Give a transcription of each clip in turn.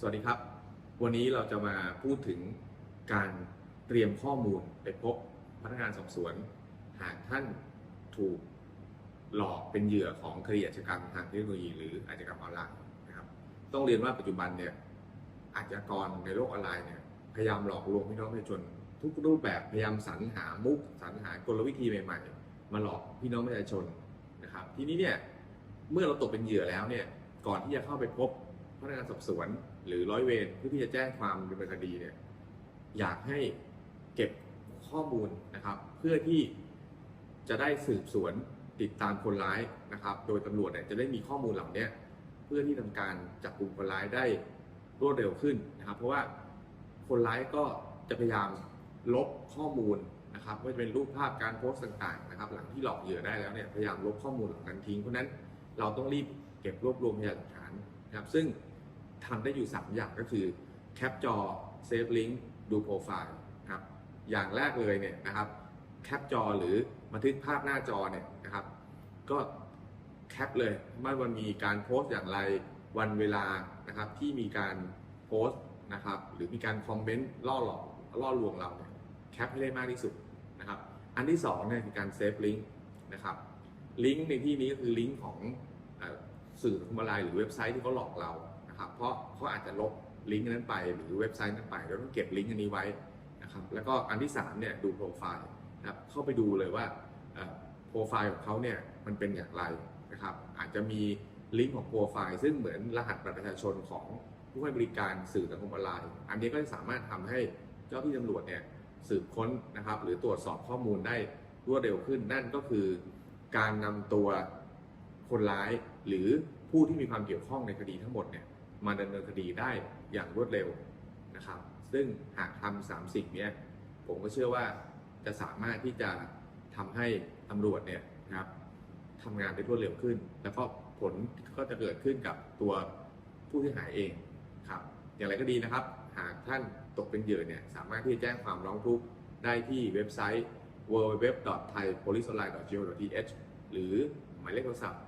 สวัสดีครับ วันนี้เราจะมาพูดถึงการเตรียมข้อมูลไปพบพนักงานสอบสวน หากท่านถูกหลอกเป็นเหยื่อของคดีอาชญากรรมทางเทคโนโลยีหรืออาชญากรรมออนไลน์นะครับ ต้องเรียนว่าปัจจุบันเนี่ยอาชญากรในโลกออนไลน์เนี่ยพยายามหลอกลวงพี่น้องประชาชนทุกรูปแบบพยายามสรรหามุกสรรหากลวิธีใหม่ๆ มาหลอกพี่น้องประชาชนนะครับ ทีนี้เนี่ยเมื่อเราตกเป็นเหยื่อแล้วเนี่ยก่อนที่จะเข้าไปพบ พนักงานสอบสวนหรือร้อยเวรเพื่อที่จะแจ้งความดำเนินคดีเนี่ยอยากให้เก็บข้อมูลนะครับ เพื่อที่จะได้สืบสวนติดตามคนร้ายนะครับ โดยตำรวจเนี่ยจะได้มีข้อมูลเหล่านี้เพื่อที่ทำการจับกลุ่มคนร้ายได้รวดเร็วขึ้นนะครับ เพราะว่าคนร้ายก็จะพยายามลบข้อมูลนะครับไม่ว่าจะเป็นรูปภาพการโพสต์ต่างๆนะครับ หลังที่หลอกเหยื่อได้แล้วเนี่ยพยายามลบข้อมูลเหล่านั้นทิ้งเพราะฉะนั้นเราต้องรีบเก็บรวบรวมพยานหลักฐาน นะครับซึ่งทำได้อยู่ 3 อย่างก็คือแคปจอเซฟลิงก์ดูโปรไฟล์ครับอย่างแรกเลยเนี่ยนะครับแคปจอหรือบันทึกภาพหน้าจอเนี่ยนะครับ ก็แคปเลยว่ามันมีการโพสต์อย่างไรวันเวลานะครับที่มีการโพสต์นะครับหรือมีการคอมเมนต์ล่อหลอกล่อลวงเราเนี่ยแคปให้ได้มากที่สุดนะครับ อันที่สองเนี่ยคือการเซฟลิงก์นะครับลิงก์ในที่นี้ก็คือลิงก์ของ สื่อสังคมออนไลน์หรือเว็บไซต์ที่เขาหลอกเรานะครับเพราะเขาอาจจะลบลิงก์นั้นไปหรือเว็บไซต์นั้นไปเราต้องเก็บลิงก์อันนี้ไว้นะครับแล้วก็อันที่3เนี่ยดูโปรไฟล์นะครับเข้าไปดูเลยว่าโปรไฟล์ของเขาเนี่ยมันเป็นอย่างไรนะครับอาจจะมีลิงก์ของโปรไฟล์ซึ่งเหมือนรหัสบัตรประชาชนของผู้ให้บริการสื่อสังคมออนไลน์ อันนี้ก็จะสามารถทำให้เจ้าที่ตำรวจเนี่ยสืบค้นนะครับ หรือตรวจสอบข้อมูลได้รวดเร็วขึ้นนั่นก็คือการนำตัว คนร้ายหรือผู้ที่มีความเกี่ยวข้องในคดีทั้งหมดเนี่ยมาดำเนินคดีได้อย่างรวดเร็วนะครับ ซึ่งหากทำสามสิ่งเนี้ยผมก็เชื่อว่าจะสามารถที่จะทำให้ตำรวจเนี่ยนะครับทำงานได้รวดเร็วขึ้น แล้วก็ผลก็จะเกิดขึ้นกับตัวผู้ที่หายเองครับ อย่างไรก็ดีนะครับ หากท่านตกเป็นเหยื่อเนี่ยสามารถที่จะแจ้งความร้องทุกข์ได้ที่เว็บไซต์ www.thaipoliceonline.go.th หรือ มายเลขโทรศัพท์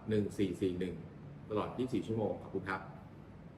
1441 ตลอด 24 ชั่วโมง ขอบคุณครับ